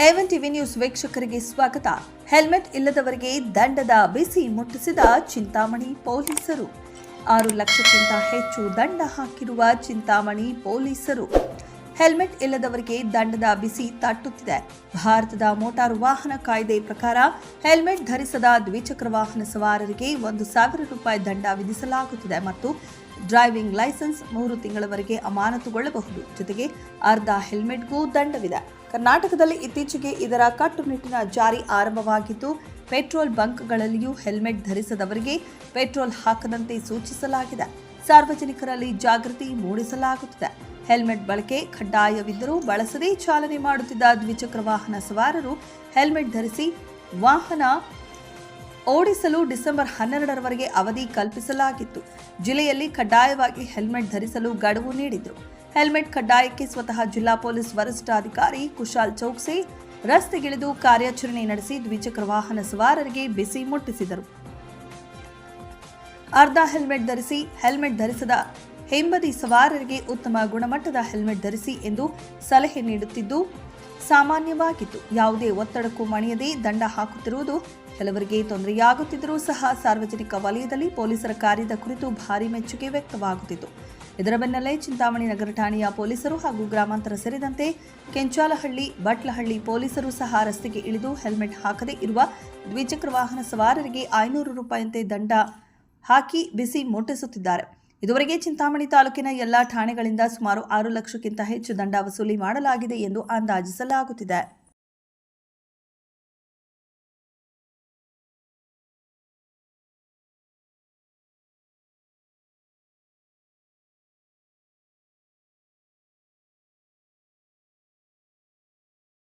A one TV news ವೀಕ್ಷಕರಿಗೆ ಸ್ವಾಗತ. Helmet ಇಲ್ಲದವರಿಗೆ ದಂಡದ ಬಿಸಿ ಮುಟ್ಟಿಸಿದ ಚಿಂತಾಮಣಿ ಪೊಲೀಸರು. ಆರು ಲಕ್ಷಕ್ಕಿಂತ ಹೆಚ್ಚು ದಂಡ ಹಾಕಿರುವ ಚಿಂತಾಮಣಿ ಪೊಲೀಸರು. ಹೆಲ್ಮೆಟ್ ಇಲ್ಲದವರಿಗೆ ದಂಡದ ಬಿಸಿ ತಟ್ಟುತ್ತಿದೆ. ಭಾರತದ ಮೋಟಾರು ವಾಹನ ಕಾಯ್ದೆ ಪ್ರಕಾರ ಹೆಲ್ಮೆಟ್ ಧರಿಸದ ದ್ವಿಚಕ್ರ ವಾಹನ ಸವಾರರಿಗೆ ಒಂದು ಸಾವಿರ ರೂಪಾಯಿ ದಂಡ ವಿಧಿಸಲಾಗುತ್ತಿದೆ ಮತ್ತು ಡ್ರೈವಿಂಗ್ ಲೈಸೆನ್ಸ್ ಮೂರು ತಿಂಗಳವರೆಗೆ ಅಮಾನತುಗೊಳ್ಳಬಹುದು. ಜೊತೆಗೆ ಅರ್ಧ ಹೆಲ್ಮೆಟ್ಗೂ ದಂಡವಿದೆ. ಕರ್ನಾಟಕದಲ್ಲಿ ಇತ್ತೀಚೆಗೆ ಇದರ ಕಟ್ಟುನಿಟ್ಟಿನ ಜಾರಿ ಆರಂಭವಾಗಿದ್ದು, ಪೆಟ್ರೋಲ್ ಬಂಕ್ಗಳಲ್ಲಿಯೂ ಹೆಲ್ಮೆಟ್ ಧರಿಸದವರಿಗೆ ಪೆಟ್ರೋಲ್ ಹಾಕದಂತೆ ಸೂಚಿಸಲಾಗಿದೆ. ಸಾರ್ವಜನಿಕರಲ್ಲಿ ಜಾಗೃತಿ ಮೂಡಿಸಲಾಗುತ್ತಿದೆ. ಹೆಲ್ಮೆಟ್ ಬಳಕೆ ಕಡ್ಡಾಯವಿದ್ದರೂ ಬಳಸದೇ ಚಾಲನೆ ಮಾಡುತ್ತಿದ್ದ ದ್ವಿಚಕ್ರ ವಾಹನ ಸವಾರರು ಹೆಲ್ಮೆಟ್ ಧರಿಸಿ ವಾಹನ ಓಡಿಸಲು ಡಿಸೆಂಬರ್ ಹನ್ನೆರಡರವರೆಗೆ ಅವಧಿ ಕಲ್ಪಿಸಲಾಗಿತ್ತು. ಜಿಲ್ಲೆಯಲ್ಲಿ ಕಡ್ಡಾಯವಾಗಿ ಹೆಲ್ಮೆಟ್ ಧರಿಸಲು ಗಡುವು ನೀಡಿದ್ರು. ಹೆಲ್ಮೆಟ್ ಕಡ್ಡಾಯಕ್ಕೆ ಸ್ವತಃ ಜಿಲ್ಲಾ ಪೊಲೀಸ್ ವರಿಷ್ಠಾಧಿಕಾರಿ ಕುಶಾಲ್ ಚೌಕ್ಸಿ, ರಸ್ತೆಗಿಳಿದು ಕಾರ್ಯಾಚರಣೆ ನಡೆಸಿ ದ್ವಿಚಕ್ರ ವಾಹನ ಸವಾರರಿಗೆ ಬಿಸಿ ಮುಟ್ಟಿಸಿದರು. ಅರ್ಧ ಹೆಲ್ಮೆಟ್ ಧರಿಸಿ ಹೆಲ್ಮೆಟ್ ಧರಿಸದ ಹಿಂಬದಿ ಸವಾರರಿಗೆ ಉತ್ತಮ ಗುಣಮಟ್ಟದ ಹೆಲ್ಮೆಟ್ ಧರಿಸಿ ಎಂದು ಸಲಹೆ ನೀಡುತ್ತಿದ್ದು ಸಾಮಾನ್ಯವಾಗಿತ್ತು ಯಾವುದೇ ಒತ್ತಡಕ್ಕೂ ಮಣಿಯದೆ ದಂಡ ಹಾಕುತ್ತಿರುವುದು ಕೆಲವರಿಗೆ ತೊಂದರೆಯಾಗುತ್ತಿದ್ದರೂ ಸಹ ಸಾರ್ವಜನಿಕ ವಲಯದಲ್ಲಿ ಪೊಲೀಸರ ಕಾರ್ಯದ ಕುರಿತು ಭಾರಿ ಮೆಚ್ಚುಗೆ ವ್ಯಕ್ತವಾಗುತ್ತಿತ್ತು. ಇದರ ಬೆನ್ನಲ್ಲೇ ಚಿಂತಾಮಣಿ ನಗರ ಠಾಣೆಯ ಪೊಲೀಸರು ಹಾಗೂ ಗ್ರಾಮಾಂತರ ಸೇರಿದಂತೆ ಕೆಂಚಾಲಹಳ್ಳಿ, ಬಟ್ಲಹಳ್ಳಿ ಪೊಲೀಸರು ಸಹ ರಸ್ತೆಗೆ ಇಳಿದು ಹೆಲ್ಮೆಟ್ ಹಾಕದೇ ಇರುವ ದ್ವಿಚಕ್ರ ವಾಹನ ಸವಾರರಿಗೆ ಐನೂರು ರೂಪಾಯಿಯಂತೆ ದಂಡ ಹಾಕಿ ಬಿಸಿ ಮುಟ್ಟಿಸುತ್ತಿದ್ದಾರೆ. ಇದುವರೆಗೆ ಚಿಂತಾಮಣಿ ತಾಲೂಕಿನ ಎಲ್ಲಾ ಠಾಣೆಗಳಿಂದ ಸುಮಾರು ಆರು ಲಕ್ಷಕ್ಕಿಂತ ಹೆಚ್ಚು ದಂಡ ವಸೂಲಿ ಮಾಡಲಾಗಿದೆ ಎಂದು ಅಂದಾಜಿಸಲಾಗುತ್ತಿದೆ.